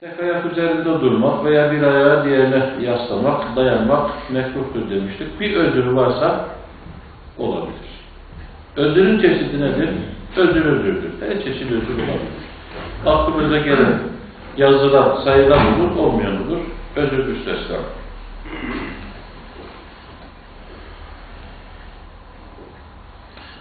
Tek ayak üzerinde durmak veya bir ayağı diğerine yaslamak, dayanmak mekruhtur demiştik. Bir özür varsa olabilir. Özürün çeşidi nedir? Özür özürdür. Her çeşit özür olabilir. Aklımıza gelen yazılan, sayılan olur, olmayan olur. Özür müstesna.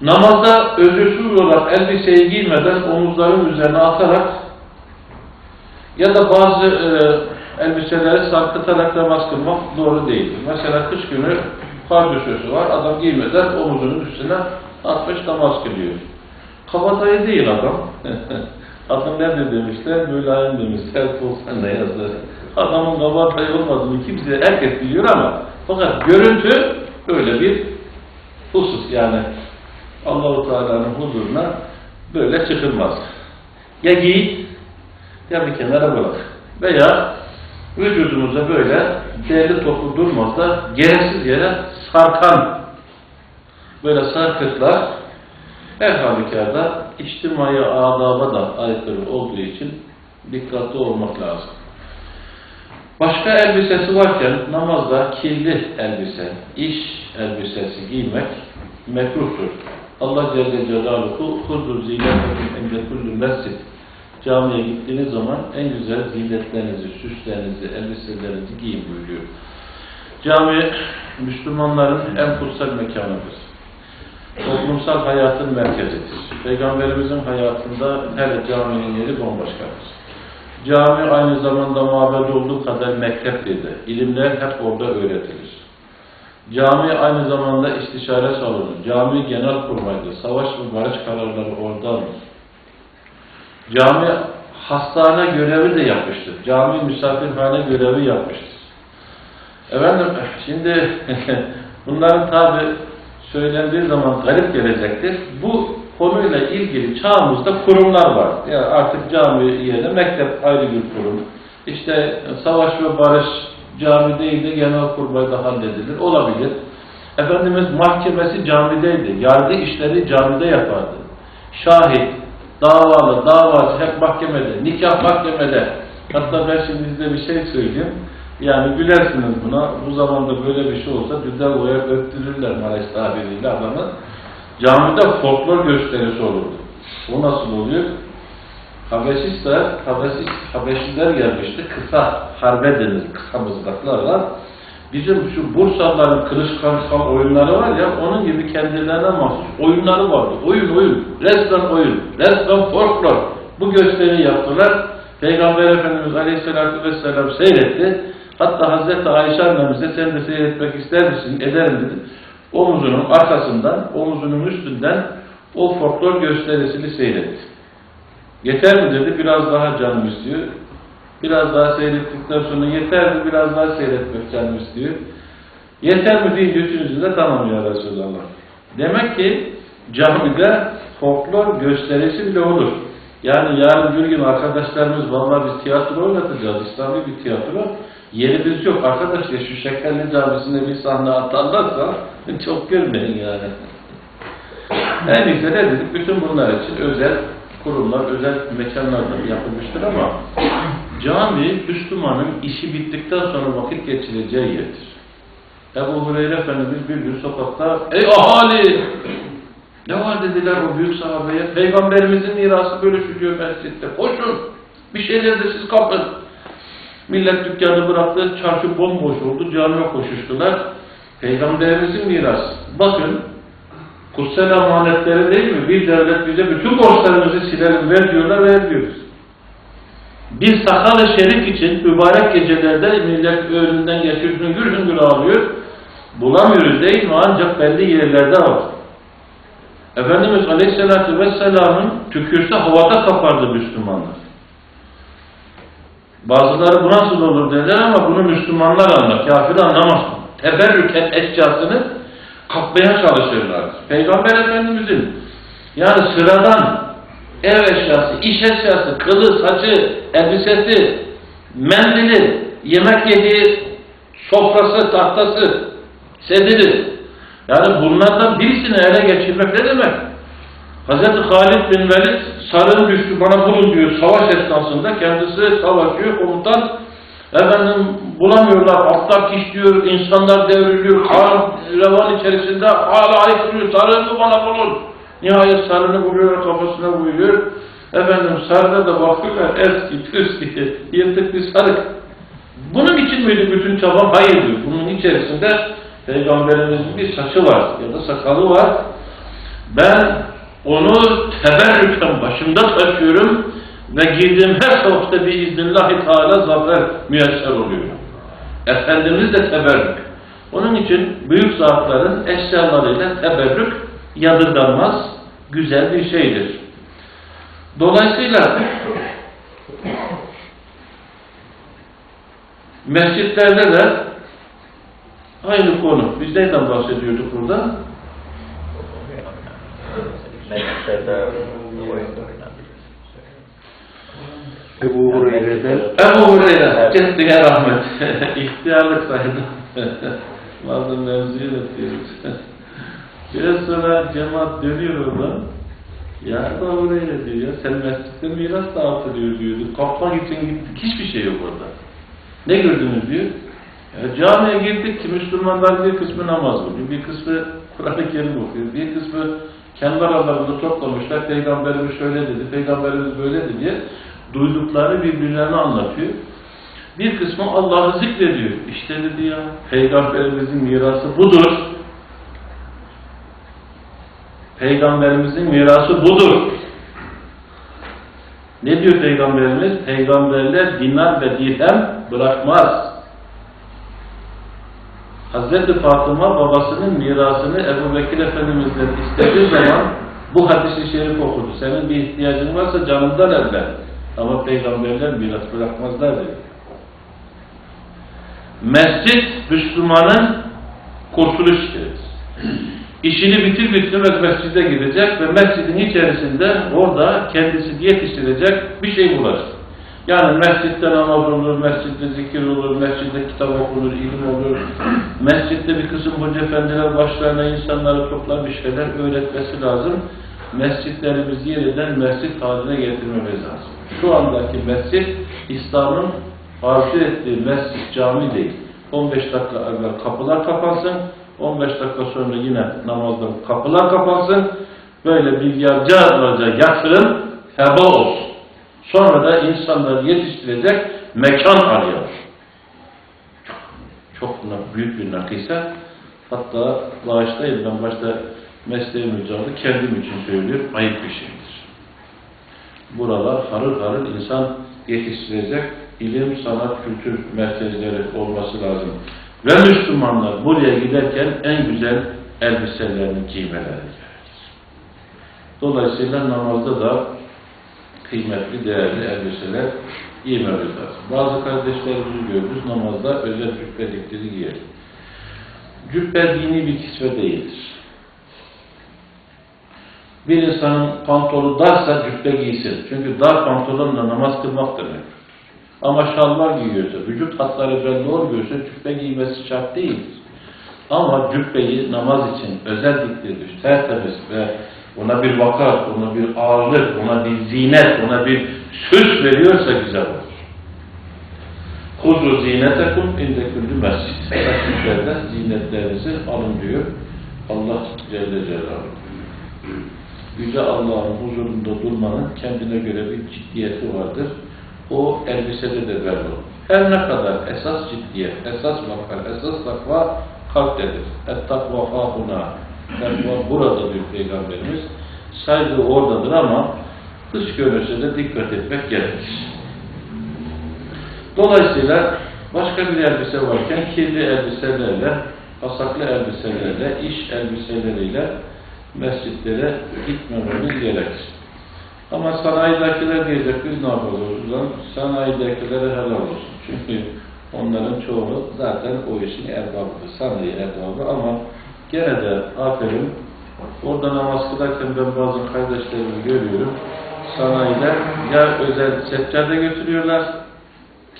Namazda özürsüz olarak elbiseyi giymeden omuzların üzerine atarak ya da bazı e, elbiseleri sarkıtarak namaz kılmak doğru değildir. Mesela kış günü pardösüsü var, adam giymeden omuzunun üstüne atmış namaz kılıyor. Kabadayı değil adam. Adam nerede demişler, mülayim demişler, olsan ne yazar. Adamın kabadayı olmadığını kimse, herkes biliyor ama fakat görüntü böyle bir husus yani Allahu Teala'nın huzuruna böyle çıkılmaz. Ya giy ya bir kenara bırak. Veya vücudumuza böyle değerli toplu durmazda gereksiz yere sarkan böyle sarkıtlar her halükarda içtimai adaba da aykırı olduğu için dikkatli olmak lazım. Başka elbisesi varken namazda kirli elbise, iş elbisesi giymek mekruhtur. Allah Celle Celaluhu hudur zinetekum ende kullu mescid camiye gittiğiniz zaman en güzel zinetlerinizi, süslerinizi, elbiselerinizi giyin buyuruyor. Cami Müslümanların en kutsal mekanıdır. Toplumsal hayatın merkezidir. Peygamberimizin hayatında hele caminin yeri bombaşkadır. Cami aynı zamanda mabed olduğu kadar mekteptir de. İlimler hep orada öğretilir. Cami aynı zamanda istişare salonu, cami genel kurmaydır, savaş ve barış kararları oradandır. Cami hastane görevi de yapmıştır. Cami misafirhane görevi yapmıştır. Efendim şimdi bunların tabi söylendiği zaman garip gelecektir. Bu konuyla ilgili çağımızda kurumlar var. Yani artık cami yerine mektep ayrı bir kurum. İşte savaş ve barış cami de genel kurmayda halledilir. Olabilir. Efendimiz mahkemesi camideydi. Yargı işleri camide yapardı. Şahit, davalı, davacı mahkemede, nikah mahkemede. Hatta ben şimdi size bir şey söyleyeyim. Yani gülersiniz buna. Bu zamanda böyle bir şey olsa düzel boya öttürürler Maraş tabiriyle adamı. Camide folklor gösterisi olurdu. O nasıl oluyor? Habeşistler, Habeşist, Habeşiler gelmişti. Kısa harbe denir, kısa mızraklarla. Bizim şu Bursalıların kılıç kamsal oyunları var ya, onun gibi kendilerine mahsus oyunları vardı. Oyun oyun, resmen oyun, resmen folklor. Bu gösteriyi yaptılar. Peygamber Efendimiz Aleyhisselatü Vesselam seyretti. Hatta Hazreti Ayşe annemize sen de seyretmek ister misin? Ederim dedi. Omuzunun arkasından, omuzunun üstünden o folklor gösterisini seyretti. Yeter mi dedi, biraz daha canım istiyor. Biraz daha seyrettikten sonra yeter mi, biraz daha seyretmek canım istiyor. Yeter mi deyince üçüncüsünde tamam ya Resulallah. Demek ki camide folklor gösterisi bile olur. Yani yarın bir gün arkadaşlarımız vallahi biz tiyatro oynatacağız, İslami bir tiyatro. Yerimiz yok arkadaş ya şu şekerli camisinde bir sahne atarlarsa çok görmeyin yani. En iyisi ne dedik? Bütün bunlar için özel kurumlar, özel mekanlarda yapılmıştır ama cami Müslümanın işi bittikten sonra vakit geçireceği yerdir. Ebu Hureyre Efendimiz bir gün sokakta ey ahali ne var dediler o büyük sahabeye peygamberimizin mirası bölüşülüyor mescitte koşun bir şeyler de siz kapın millet dükkanı bıraktı çarşı bomboş oldu camiye koşuştular peygamberimizin mirası bakın kutsal amanetleri değil mi? Bir devlet bize bütün borçlarımızı silelim ver diyorlar vermiyoruz. Bir sakal-ı şerif için mübarek gecelerde millet önünden geçiyor, hüngür hüngür ağlıyor. Bulamıyoruz değil mi? Ancak belli yerlerde var. Efendimiz Aleyhisselatü Vesselam'ın tükürse havada kapardı Müslümanlar. Bazıları bu nasıl olur derler ama bunu Müslümanlar anlar. Kafir anlamaz. Teberrüken eşyasını kapmaya çalışırlar. Peygamber Efendimizin yani sıradan ev eşyası, iş eşyası, kılı, saçı, elbisesi, mendili, yemek yediği sofrası, tahtası, sediri. Yani bunlardan birisini ele geçirmek ne demek? Hz. Halid bin Velid sarın düştü bana bulun diyor savaş esnasında kendisi savaşıyor komutan efendim bulamıyorlar altta kişliyor insanlar devriliyor kan revan içerisinde hala aykırıyor sarını bana bulun nihayet sarını buluyor kafasına vuruyor efendim sarıda da bakıyorlar eski püskü yırtık bir sarık bunun için miydi bütün çaba? Hayır diyor. Bunun içerisinde Peygamberimizin bir saçı var ya da sakalı var. Ben onu teberrüken başımda taşıyorum ve girdiğim her savaşta bir iznillahü teala zafer müyesser oluyor. Efendimiz de teberrük. Onun için büyük zatların eşyalarıyla teberrük yadırganmaz, güzel bir şeydir. Dolayısıyla Mescitlerde de aynı konu. Biz neyden bahsediyorduk burada? Ebu Hureyre'den Ebu Hureyre, kendine rahmet. İhtiyarlık saydı. Bazı mevzuyu da diyoruz. Biraz sonra cemaat dönüyor oradan. Ya Ebu Hureyre diyor ya, sen mescitte miras dağıtılıyor diyordu. Kapmak için gittik, hiçbir şey yok orada. Ne gördünüz diyor. Ya, camiye girdik ki Müslümanlar bir kısmı namaz kılıyor, bir kısmı Kur'an-ı Kerim okuyor, bir kısmı kendi aralarında toplamışlar, Peygamberimiz şöyle dedi, Peygamberimiz böyle dedi diye duydukları birbirlerine anlatıyor. Bir kısmı Allah'ı zikrediyor. İşte dedi ya, Peygamberimizin mirası budur. Peygamberimizin mirası budur. Ne diyor Peygamberimiz? Peygamberler dinar ve dirhem bırakmaz. Hazreti Fatıma babasının mirasını Ebu Bekir Efendimiz'den istediği zaman bu hadisi şerif okudu. Senin bir ihtiyacın varsa canından evvel. Ama peygamberler miras bırakmazlar dedi. Mescit Müslümanın kurtuluş yeridir. İşini bitir bitirmez mescide gidecek ve mescidin içerisinde orada kendisini yetiştirecek bir şey bulacak. Yani mescitte namaz olur, mescitte zikir olur, mescitte kitap okunur, ilim olur. Mescitte bir kısım hoca efendiler başlarına insanları toplar bir şeyler öğretmesi lazım. Mescitlerimiz yeniden mescit haline getirmemiz lazım. Şu andaki mescit İslam'ın arzu ettiği mescit cami değil. 15 dakika evvel kapılar kapansın, 15 dakika sonra yine namazda kapılar kapansın. Böyle milyarlarca yatırım heba olsun. Sonra da insanları yetiştirecek mekan arıyor. Çok, çok büyük bir nakise. Hatta bağışlayın ben başta mesleğim hocamdı, kendim için söylüyorum, ayıp bir şeydir. Buralar harıl harıl insan yetiştirecek ilim, sanat, kültür merkezleri olması lazım. Ve Müslümanlar buraya giderken en güzel elbiselerini giymeleri gerekir. Dolayısıyla namazda da kıymetli, değerli elbiseler giymemiz lazım. Bazı kardeşlerimizi görürüz, namazda özel cübbedikleri giyer. Cübbe dini bir kisve değildir. Bir insanın pantolonu darsa cübbe giysin. Çünkü dar pantolonla namaz kılmak demek. Ama şalvar giyiyorsa, vücut hatları belli olmuyorsa cübbe giymesi şart değildir. Ama cübbeyi namaz için özel diktirmiş, tertemiz ve ona bir vakar, ona bir ağırlık, ona bir zinet, ona bir süs veriyorsa güzel olur. Kuzu zinetekum inde küllü mescid. Mescidlerde zinetlerinizi alın diyor Allah Celle Celaluhu. Yüce Allah'ın huzurunda durmanın kendine göre bir ciddiyeti vardır. O elbisede de belli olur. Her ne kadar esas ciddiyet, esas vakar, esas takva kalptedir. Et takva hahuna. Takva burada diyor Peygamberimiz. Saygı oradadır ama dış görünüşe de dikkat etmek gerekir. Dolayısıyla başka bir elbise varken kirli elbiselerle, pasaklı elbiselerle, iş elbiseleriyle mescitlere gitmememiz gerekir. Ama sanayidekiler diyecek biz ne zaman sanayidekilere helal olsun. Çünkü onların çoğu zaten o işin erbabıdır. Sanayi erbabı ama gene de aferin orada namaz kılarken ben bazı kardeşlerimi görüyorum. Sanayide ya özel seccade götürüyorlar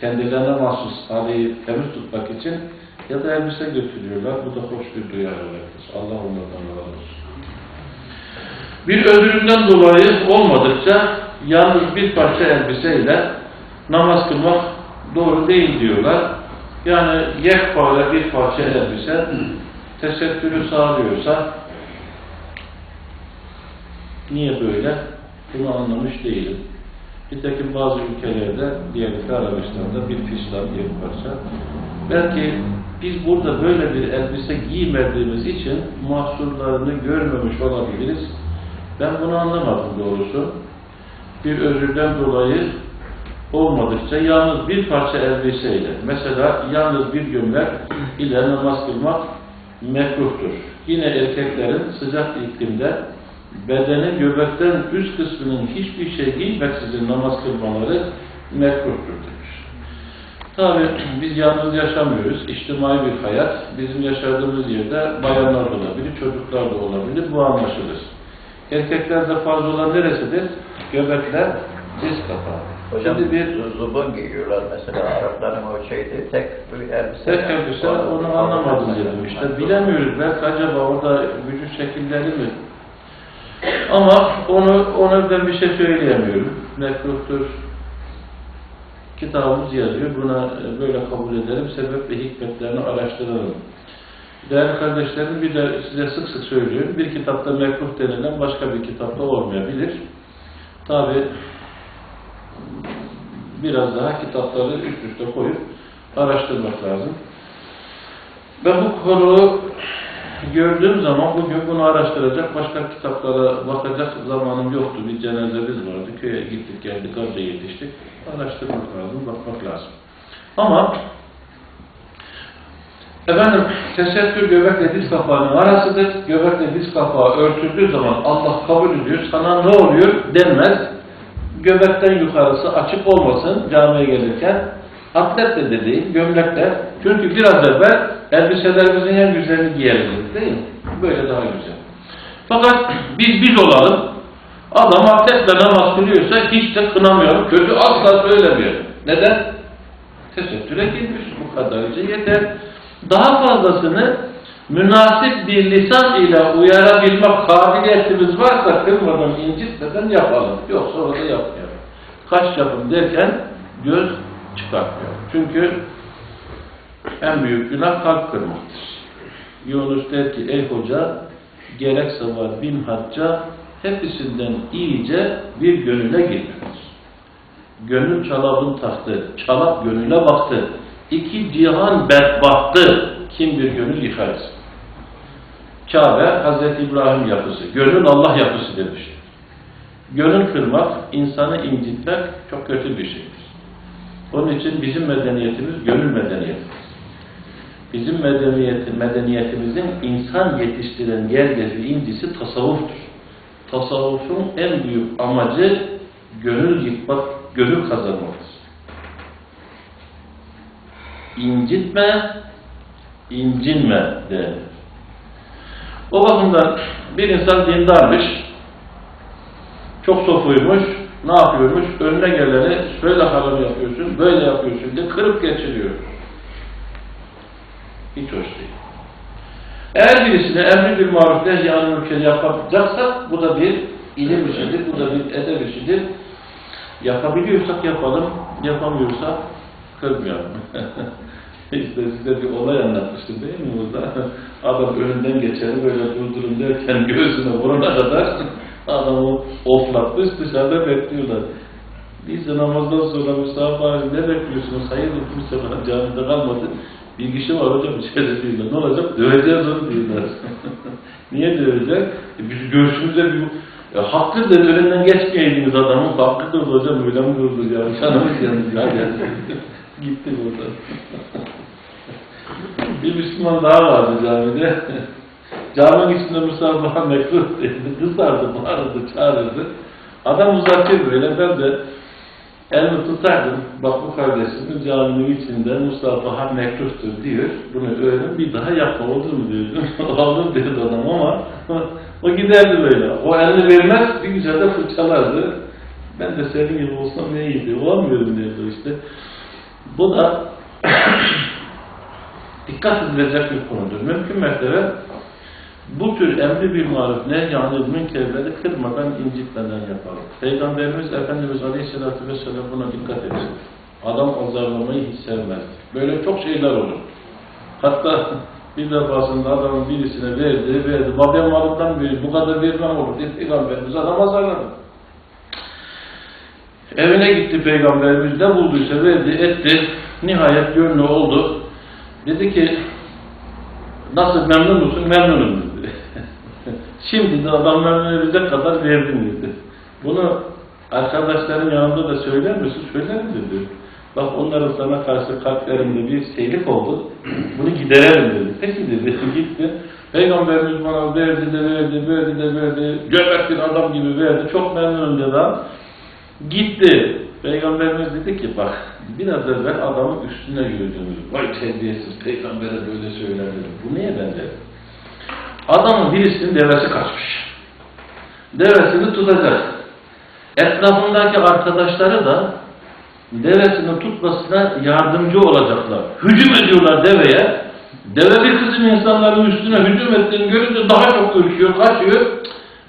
kendilerine mahsus haliyi temiz tutmak için ya da elbise götürüyorlar. Bu da hoş bir duyarlılıktır. Allah onlardan razı olsun. Bir özründen dolayı olmadıkça yalnız bir parça elbiseyle namaz kılmak doğru değil diyorlar. Yani yekpare bir parça elbise tesettürü sağlıyorsa niye böyle? Bunu anlamış değilim. Nitekim bazı ülkelerde, diyelim ki Arabistan'da bir diye bir parça. Belki biz burada böyle bir elbise giymediğimiz için mahsurlarını görmemiş olabiliriz. Ben bunu anlamadım doğrusu. Bir özürden dolayı olmadıkça yalnız bir parça elbiseyle, mesela yalnız bir gömlek ile namaz kılmak mekruhtur. Yine erkeklerin sıcak iklimde bedenin göbekten üst kısmının hiçbir şey giymeksizin namaz kılmaları mekruhtur demiş. Tabi biz yalnız yaşamıyoruz. İçtimai bir hayat. Bizim yaşadığımız yerde bayanlar da olabilir, çocuklar da olabilir. Bu anlaşılır. Erkeklerde fazla olan neresidir? Göbekler, diz kapağı. Hocam Şimdi bir zubun giyiyorlar mesela Arapların o şeydi tek bir elbise. tek elbise onu anlamadım dedim işte. Bilemiyoruz belki acaba orada vücut şekilleri mi? Ama onu ona ben bir şey söyleyemiyorum. Mekruhtur. Kitabımız yazıyor. Buna böyle kabul ederim. Sebep ve hikmetlerini araştıralım. Değerli kardeşlerim bir de size sık sık söylüyorum. Bir kitapta mekruh denilen başka bir kitapta olmayabilir. Tabi biraz daha kitapları üst üste koyup araştırmak lazım. Ben bu konuyu gördüğüm zaman bugün bunu araştıracak, başka kitaplara bakacak zamanım yoktu. Bir cenazemiz vardı, köye gittik geldik, anca yetiştik. Araştırmak lazım, bakmak lazım. Ama efendim tesettür göbekle diz kapağının arasıdır. Göbekle diz kapağı örtüldüğü zaman Allah kabul ediyor. Sana ne oluyor denmez. Göbekten yukarısı açık olmasın camiye gelirken. Atlet de de değil, gömlek de. Çünkü biraz evvel elbiselerimizin en güzelini giyelim değil mi? Böyle daha güzel. Fakat biz biz olalım. Adam atletle namaz kılıyorsa hiç de kınamıyorum. Kötü asla söylemiyor. Neden? Tesettüre girmiş. Bu kadarca yeter. Daha fazlasını münasip bir lisan ile uyarabilmek kabiliyetimiz varsa kırmadan, incitmeden yapalım. Yoksa orada yapmayalım. Kaç yapın derken göz çıkartmıyor. Çünkü en büyük günah kalp kırmaktır. Yunus der ki ey hoca gerekse var bin hacca hepsinden iyice bir gönüle girmeniz. Gönül çalabın taktı, çalap gönüle baktı. İki cihan bedbahtı. Kim bir gönül yıkarız. Kabe, Hazreti İbrahim yapısı. Gönül Allah yapısı demiştir. Gönül kırmak, insanı incitmek çok kötü bir şeydir. Onun için bizim medeniyetimiz gönül medeniyetidir. Bizim medeniyeti, medeniyetimizin insan yetiştiren gergesi, incisi tasavvuftur. Tasavvufun en büyük amacı gönül yıkmak, gönül kazanmaktır. İncitme, incinme de. O bakımdan bir insan dindarmış, çok sofuymuş, ne yapıyormuş? Önüne geleni şöyle haram yapıyorsun, böyle yapıyorsun diye kırıp geçiriyor. Hiç hoş değil. Eğer birisine emri bir maruf nehy anil münker yapacaksak bu da bir ilim işidir, bu da bir edeb işidir. Yapabiliyorsak yapalım, yapamıyorsak kırmayalım. işte size bir olay anlatmıştım değil mi burada? Adam önünden geçeni böyle durdurun derken göğsüne vurana kadar adamı oflatmış dışarıda bekliyorlar. Biz namazdan sonra Mustafa ne bekliyorsunuz? Hayırdır kimse bana camide kalmadı. Bir kişi var hocam içeride diyorlar. Ne olacak? Döveceğiz onu diyorlar. Niye dövecek? E biz göğsümüzde bir... E, haklıdır önünden geçmeyeydiniz adamın. Haklıdır hocam öyle mi durdu ya? Canımız yandı ya. ya. Gitti burada. bir Müslüman daha vardı camide. Caminin içinde Mustafa mekruh dedi. Kızardı, bağırdı, çağırırdı. Adam uzatıyor böyle. Ben de elimi tutardım. Bak bu kardeşimin caminin içinde Mustafa mekruhtur diyor. Bunu öğren bir daha yapma olur mu diyordum. Aldım dedi adam ama o giderdi böyle. O elini vermez bir güzel de fırçalardı. Ben de senin gibi olsam ne iyiydi. Olamıyorum diyordu işte. Bu da dikkat edilecek bir konudur. Mümkün mertebe bu tür emri bir maruf ne yani münkerleri kırmadan, incitmeden yapalım. Peygamberimiz Efendimiz Aleyhisselatü Vesselam buna dikkat etsin. Adam azarlamayı hiç sevmezdi. Böyle çok şeyler olur. Hatta bir defasında adamın birisine verdi, verdi. Babam malından biri bu kadar vermem olur dedi. Peygamberimiz adam azarladı. Evine gitti peygamberimiz ne bulduysa verdi, etti. Nihayet gönlü oldu. Dedi ki nasıl memnun musun? Memnunum dedi. Şimdi de adam memnun edecek kadar verdim dedi. Bunu arkadaşların yanında da söyler misin? Söylerim dedi. Bak onların sana karşı kalplerinde bir seylik oldu. Bunu giderelim dedi. Peki dedi. Gitti. Peygamberimiz bana verdi de verdi, verdi de verdi. Bir adam gibi verdi. Çok memnunum dedi. Gitti. Peygamberimiz dedi ki bak biraz evvel adamın üstüne yürüdünüz. Vay terbiyesiz peygambere böyle söyler. Bu niye ben dedim. Adamın birisinin devesi kaçmış. Devesini tutacak. Etrafındaki arkadaşları da devesini tutmasına yardımcı olacaklar. Hücum ediyorlar deveye. Deve bir kızın insanların üstüne hücum ettiğini görünce daha çok ürküyor, kaçıyor.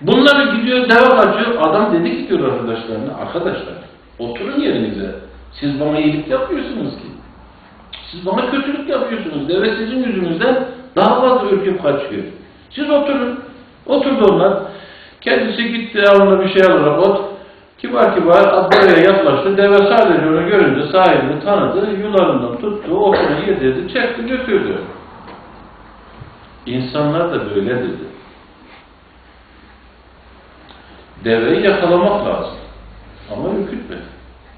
Bunları gidiyor, deve kaçıyor. Adam dedi ki diyor arkadaşlarına, arkadaşlar oturun yerinize. Siz bana iyilik yapmıyorsunuz ki. Siz bana kötülük yapıyorsunuz. Deve sizin yüzünüzden daha fazla ürküp kaçıyor. Siz oturun. Oturdu onlar. Kendisi gitti yanına bir şey alarak ot. Kibar kibar deveye yaklaştı. Deve sadece onu görünce sahibini tanıdı. Yularından tuttu. Otunu yedirdi. Çekti götürdü. İnsanlar da böyle dedi. Deveyi yakalamak lazım. Ama ürkütme.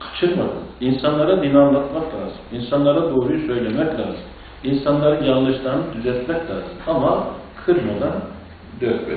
Kaçırmadın. İnsanlara din anlatmak lazım. İnsanlara doğruyu söylemek lazım. İnsanların yanlışlarını düzeltmek lazım. Ama kırmadan dökme.